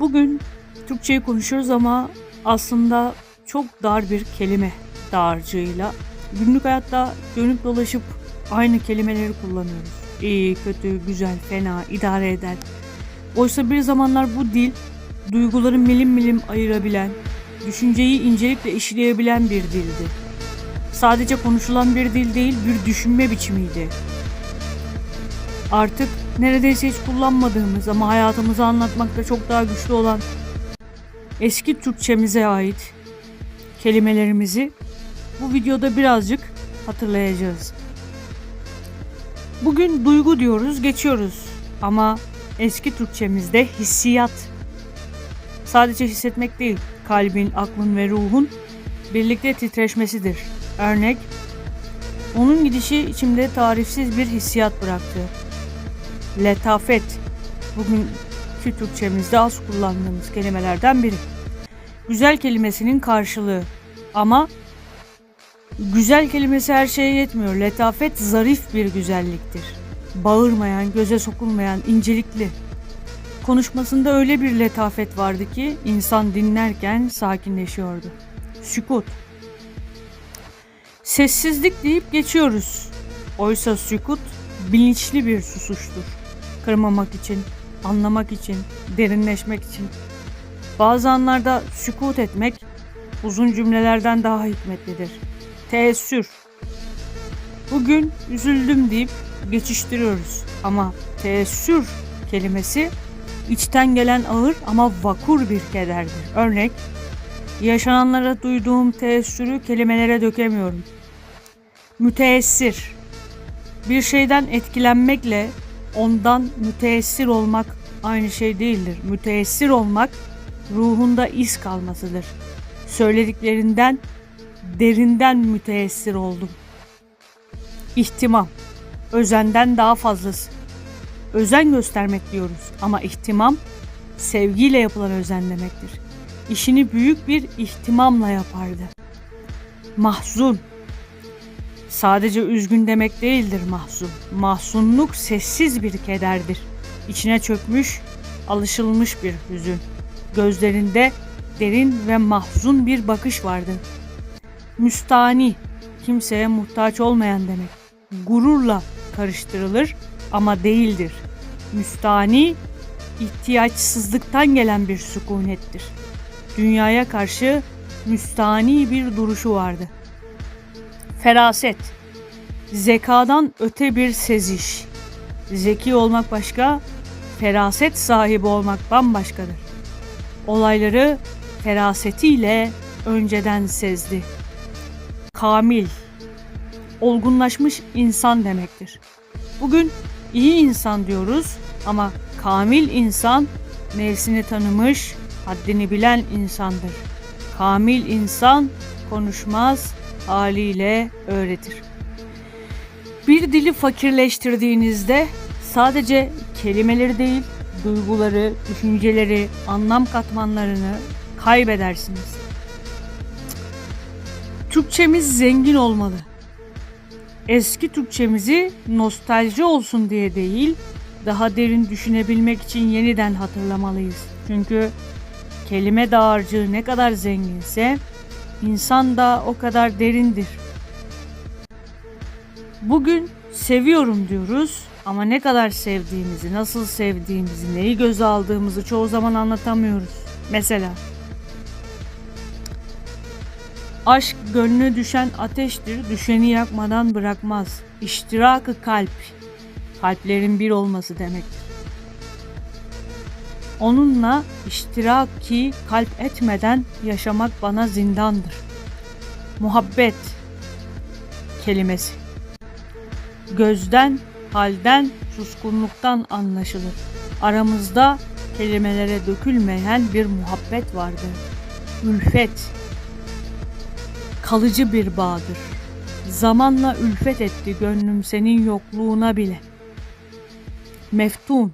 Bugün Türkçeyi konuşuyoruz ama aslında çok dar bir kelime dağarcığıyla günlük hayatta dönüp dolaşıp aynı kelimeleri kullanıyoruz. İyi, kötü, güzel, fena, idare eder. Oysa bir zamanlar bu dil duyguları milim milim ayırabilen, düşünceyi incelikle işleyebilen bir dildi. Sadece konuşulan bir dil değil, bir düşünme biçimiydi. Artık neredeyse hiç kullanmadığımız ama hayatımızı anlatmakta çok daha güçlü olan eski Türkçemize ait kelimelerimizi bu videoda birazcık hatırlayacağız. Bugün duygu diyoruz, geçiyoruz ama eski Türkçemizde hissiyat sadece hissetmek değil, kalbin, aklın ve ruhun birlikte titreşmesidir. Örnek, onun gidişi içimde tarifsiz bir hissiyat bıraktı. Letafet, bugünkü Türkçemizde az kullandığımız kelimelerden biri. Güzel kelimesinin karşılığı ama güzel kelimesi her şeye yetmiyor. Letafet zarif bir güzelliktir. Bağırmayan, göze sokulmayan, incelikli. Konuşmasında öyle bir letafet vardı ki insan dinlerken sakinleşiyordu. Sükut. Sessizlik deyip geçiyoruz. Oysa sükut bilinçli bir susuştur. Kırmamak için, anlamak için, derinleşmek için. Bazı anlarda sükut etmek uzun cümlelerden daha hikmetlidir. Teessür. Bugün üzüldüm deyip geçiştiriyoruz ama teessür kelimesi içten gelen ağır ama vakur bir kederdir. Örnek, yaşananlara duyduğum teessürü kelimelere dökemiyorum. Müteessir. Bir şeyden etkilenmekle ondan müteessir olmak aynı şey değildir. Müteessir olmak ruhunda iz kalmasıdır. Söylediklerinden derinden müteessir oldum. İhtimam. Özenden daha fazlası. Özen göstermek diyoruz ama ihtimam sevgiyle yapılan özen demektir. İşini büyük bir ihtimamla yapardı. Mahzun. Sadece üzgün demek değildir mahzun. Mahzunluk sessiz bir kederdir. İçine çökmüş, alışılmış bir hüzün. Gözlerinde derin ve mahzun bir bakış vardı. Müstani, kimseye muhtaç olmayan demek. Gururla karıştırılır ama değildir. Müstani, ihtiyaçsızlıktan gelen bir sükunettir. Dünyaya karşı müstani bir duruşu vardı. Feraset, zekadan öte bir seziş. Zeki olmak başka, feraset sahibi olmak bambaşkadır. Olayları ferasetiyle önceden sezdi. Kamil, olgunlaşmış insan demektir. Bugün iyi insan diyoruz ama kamil insan nefsini tanımış, haddini bilen insandır. Kamil insan konuşmaz, haliyle öğretir. Bir dili fakirleştirdiğinizde sadece kelimeleri değil, duyguları, düşünceleri, anlam katmanlarını kaybedersiniz. Türkçemiz zengin olmalı. Eski Türkçemizi nostalji olsun diye değil, daha derin düşünebilmek için yeniden hatırlamalıyız. Çünkü kelime dağarcığı ne kadar zenginse insan da o kadar derindir. Bugün seviyorum diyoruz ama ne kadar sevdiğimizi, nasıl sevdiğimizi, neyi göze aldığımızı çoğu zaman anlatamıyoruz. Mesela Aşk gönlüne düşen ateştir, düşeni yakmadan bırakmaz. İştirakı kalp, kalplerin bir olması demektir. Onunla iştiraki kalp etmeden yaşamak bana zindandır. Muhabbet kelimesi. Gözden, halden, suskunluktan anlaşılır. Aramızda kelimelere dökülmeyen bir muhabbet vardır. Ülfet kalıcı bir bağdır. Zamanla ülfet etti gönlüm senin yokluğuna bile. Meftun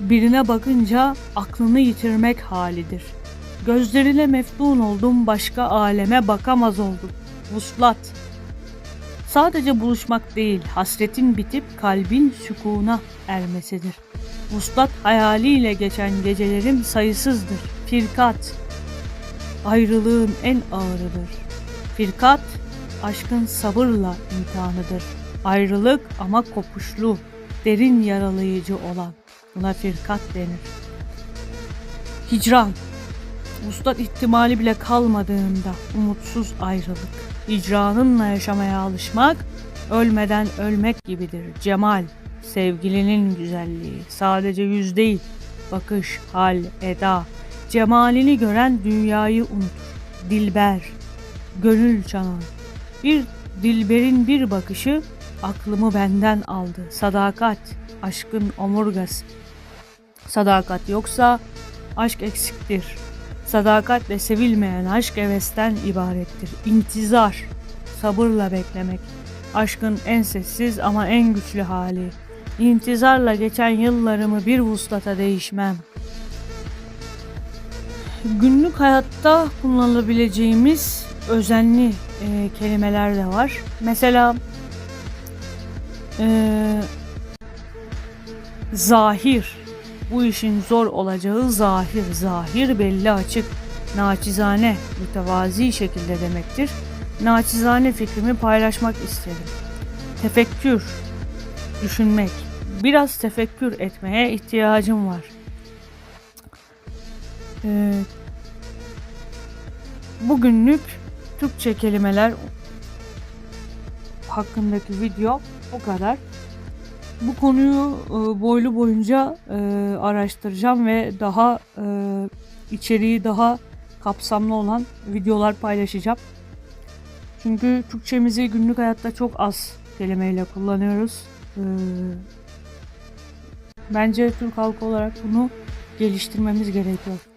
Birine bakınca aklını yitirmek halidir. Gözlerine meftun oldum başka aleme bakamaz oldum. Vuslat Sadece buluşmak değil, hasretin bitip kalbin sükuna ermesidir. Vuslat hayaliyle geçen gecelerim sayısızdır. Firkat, ayrılığın en ağırıdır. Firkat, aşkın sabırla imtihanıdır. Ayrılık ama kopuşlu, derin yaralayıcı olan. Buna firkat denir. Hicran, Vuslat ihtimali bile kalmadığında umutsuz ayrılık. Hicranınla yaşamaya alışmak, ölmeden ölmek gibidir. Cemal, sevgilinin güzelliği. Sadece yüz değil, bakış, hal, eda. Cemalini gören dünyayı unutur. Dilber, gönül çanan. Bir dilberin bir bakışı aklımı benden aldı. Sadakat, aşkın omurgası. Sadakat yoksa aşk eksiktir. Sadakatle sevilmeyen aşk hevesten ibarettir. İntizar, sabırla beklemek. Aşkın en sessiz ama en güçlü hali. İntizarla geçen yıllarımı bir vuslata değişmem. Günlük hayatta kullanılabileceğimiz özenli e, kelimeler de var. Mesela e, zahir bu işin zor olacağı zahir, zahir belli açık, naçizane, mütevazi şekilde demektir. Naçizane fikrimi paylaşmak isterim. Tefekkür, düşünmek. Biraz tefekkür etmeye ihtiyacım var. Ee, bugünlük Türkçe kelimeler hakkındaki video bu kadar. Bu konuyu e, boylu boyunca e, araştıracağım ve daha e, içeriği daha kapsamlı olan videolar paylaşacağım. Çünkü Türkçemizi günlük hayatta çok az kelimeyle kullanıyoruz. E, bence Türk halkı olarak bunu geliştirmemiz gerekiyor.